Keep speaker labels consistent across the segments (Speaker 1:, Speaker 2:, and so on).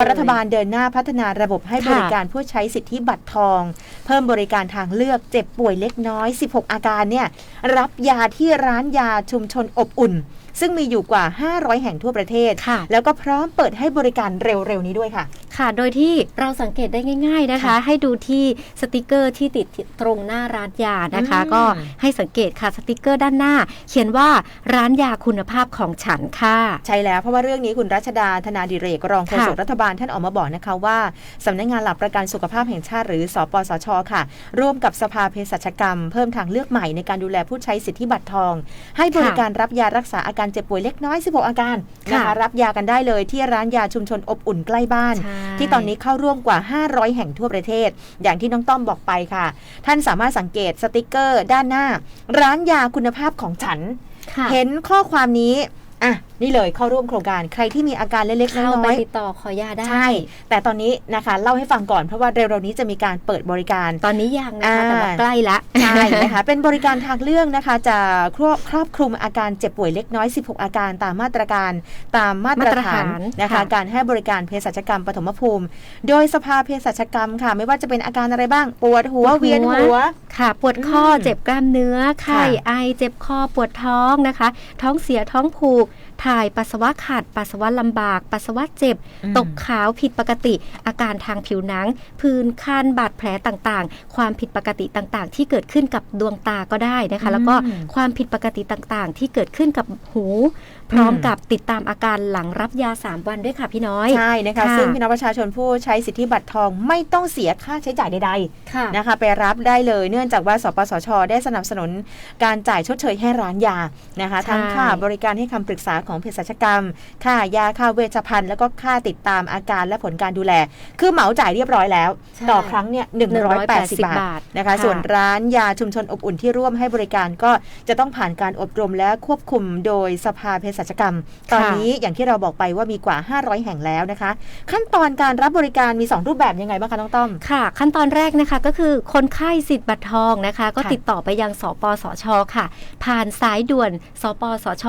Speaker 1: รัฐบาลเดินหน้าพัฒนาระบบให้บริการผู้ใช้สิทธิบัตรทอง เพิ่มบริการทางเลือกเจ็บป่วยเล็กน้อย 16 อาการเนี่ยรับยาที่ร้านยาชุมชนอบอุ่น ซึ่งมีอยู่กว่า 500 แห่งทั่วประเทศ
Speaker 2: ค่ะ
Speaker 1: แล้วก็พร้อมเปิดให้บริการเร็ว ๆ นี้ด้วยค่ะ
Speaker 2: ค่ะ โดยที่เราสังเกตได้ง่าย ๆนะคะ
Speaker 1: ค่ะ
Speaker 2: ให้ดูที่สติกเกอร์ที่ติดตรงหน้าร้านยานะคะ
Speaker 1: อืม
Speaker 2: ก็ให้สังเกตค่ะสติกเกอร์ด้านหน้า เขียนว่าร้านยาคุณภาพของฉันค่ะ
Speaker 1: ใช่แล้วเพราะว่าเรื่องนี้คุณรัชดาธนาดิเรกรองโฆษก
Speaker 2: ค่ะ
Speaker 1: รัฐบาลท่านออกมาบอกนะคะว่าสำนักงานหลักประกันสุขภาพแห่งชาติหรือ สปสช ค่ะ ร่วมกับสภาเภสัชกรรม เพิ่มทางเลือกใหม่ในการดูแลผู้ใช้สิทธิบัตรทอง ให้บริการรับยารักษาอาการเจ็บป่วยเล็กน้อย 16 อาการนะคะ
Speaker 2: ค่ะ
Speaker 1: รับยากันได้เลยที่ร้านยาชุมชนอบอุ่นใกล้บ้าน
Speaker 2: ใช่
Speaker 1: ที่ตอนนี้เข้าร่วมกว่า 500 แห่งทั่วประเทศ อย่างที่น้องต้อมบอกไปค่ะ ท่านสามารถสังเกตสติกเกอร์ด้านหน้า ร้านยาคุณภาพของฉัน
Speaker 2: ค่ะ
Speaker 1: เห็นข้อความนี้อะ นี่เลยเข้าร่วมโครงการใครที่มีอาการเล็กๆ
Speaker 2: เข้า
Speaker 1: น้
Speaker 2: ไป
Speaker 1: อย
Speaker 2: ติดต่อขอยาได้
Speaker 1: ๆใช่ แต่ตอนนี้นะคะเล่าให้ฟังก่อนเพราะว่าเร็วๆนี้จะมีการเปิดบริการ
Speaker 2: ตอนนี้ยังนะคะ
Speaker 1: อ่า
Speaker 2: แต่ว่าใกล้ละ
Speaker 1: ใช่นะคะเป็นบริการทางเลือกนะคะจะครอบครอบคลุมอาการเจ็บป่วยเล็กน้อย 16 อาการตามมาตรการตามมาตรฐาน
Speaker 2: มาตรฐาน
Speaker 1: นะคะ
Speaker 2: ค่ะ
Speaker 1: การให้บริการเภสัชกรรมปฐมภูมิ โดยสภาเภสัชกรรมค่ะ ไม่ว่าจะเป็นอาการอะไรบ้าง ปวดหัวเวียนหัว
Speaker 2: ค่ะปวดข้ออ
Speaker 1: ม
Speaker 2: เจ็บกล้ามเนื้อไข้
Speaker 1: ค่ะ
Speaker 2: ไอเจ็บคอปวดท้องนะคะ ท้องเสียท้องผูกถ่ายปัสสาวะขาดปัสสาวะลำบาก ปัสสาวะเจ็บ
Speaker 1: อืม
Speaker 2: ตกขาวผิดปกติ อาการทางผิวหนัง พื้นคันบาดแผลต่างๆ ความผิดปกติต่างๆ ที่เกิดขึ้นกับดวงตาก็ได้นะคะ แล้วก็
Speaker 1: อืม
Speaker 2: ความผิดปกติต่างๆ ที่เกิดขึ้นกับหู พร้อม
Speaker 1: อืม
Speaker 2: กับติดตามอาการหลังรับยา 3 วันด้วยค่ะพี่น้อย
Speaker 1: ใช่นะคะ
Speaker 2: ค่ะ
Speaker 1: ซึ่งพี่น้องประชาชนผู้ใช้สิทธิบัตรทองไม่ต้องเสียค่าใช้จ่ายใด
Speaker 2: ค่ะ
Speaker 1: ๆนะคะ ไปรับได้เลยเนื่องจากว่าสปสช ได้สนับสนุนการจ่ายชดเชยให้ร้านยานะคะ
Speaker 2: ใช่
Speaker 1: ทั้งค่าบริการให้คำปรึกษาของเภสัชกรรม ค่ายาค่าเวชภัณฑ์แล้วก็ค่าติดตามอาการและผลการดูแล คือเหมาจ่ายเรียบร้อยแล้ว
Speaker 2: ใช่
Speaker 1: ต่อครั้งเนี่ย180บาท
Speaker 2: บาท
Speaker 1: นะคะ
Speaker 2: ค่ะ
Speaker 1: ส่วนร้านยาชุมชนอบอุ่นที่ร่วมให้บริการก็จะต้องผ่านการอบรมและควบคุมโดยสภาเภสัชกรรม ตอนนี้อย่างที่เราบอกไปว่ามีกว่า 500 แห่งแล้วนะคะ ขั้นตอนการรับบริการมี 2 รูปแบบยังไงบ้างคะน้องต้อม
Speaker 2: ค่ะ ขั้นตอนแรกนะคะก็คือคนไข้สิทธิ์บัตรทองนะคะ ก็
Speaker 1: ค่ะ
Speaker 2: ติดต่อไปยังสปสชค่ะ ผ่านสายด่วนสปสช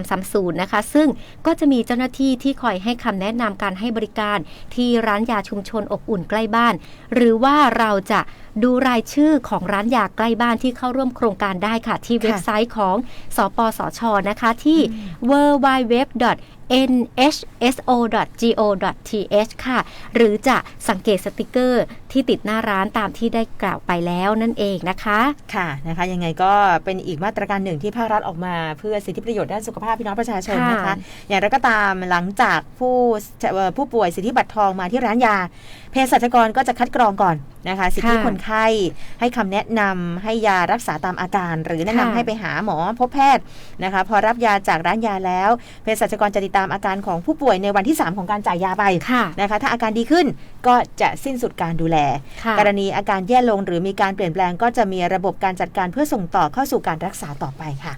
Speaker 2: 1330นะคะ ซึ่งก็จะมีเจ้าหน้าที่ที่คอยให้คำแนะนำการให้บริการที่ร้านยาชุมชนอบอุ่นใกล้บ้าน หรือว่าเราจะ ดูรายชื่อของร้านยาใกล้บ้านที่เข้าร่วมโครงการได้ค่ะ ที่เว็บไซต์ของสปสชนะคะ ที่ w w w nhso.go.th ค่ะ หรือจะสังเกตสติกเกอร์ที่ติดหน้าร้านตามที่ได้กล่าวไปแล้วนั่นเองนะคะ
Speaker 1: ค่ะนะคะ ยังไงก็เป็นอีกมาตรการหนึ่งที่ภาครัฐออกมา เพื่อสิทธิประโยชน์ด้านสุขภาพพี่น้องประชาชนนะคะ
Speaker 2: ค่ะ
Speaker 1: อย่างไรก็ตามหลังจากผู้เอ่อผู้ป่วยสิทธิบัตรทองมาที่ร้านยา เภสัชกรก็จะคัดกรองก่อนนะคะสิทธิ
Speaker 2: ค่ะ
Speaker 1: คนไข้ให้คำแนะนำให้ยารักษาตามอาการ หรือแนะนำ
Speaker 2: ค่ะ
Speaker 1: ให้ไปหาหมอพบแพทย์นะคะ พอรับยาจากร้านยาแล้วเภสัชกรจะติดตามอาการของผู้ป่วยในวันที่ 3 ของการจ่ายยาไป
Speaker 2: ค่ะ
Speaker 1: นะคะ ถ้าอาการดีขึ้นก็จะสิ้นสุดการดูแล
Speaker 2: ค่ะ
Speaker 1: กรณีอาการแย่ลงหรือมีการเปลี่ยนแปลง ก็จะมีระบบการจัดการเพื่อส่งต่อเข้าสู่การรักษาต่อไปค่ะ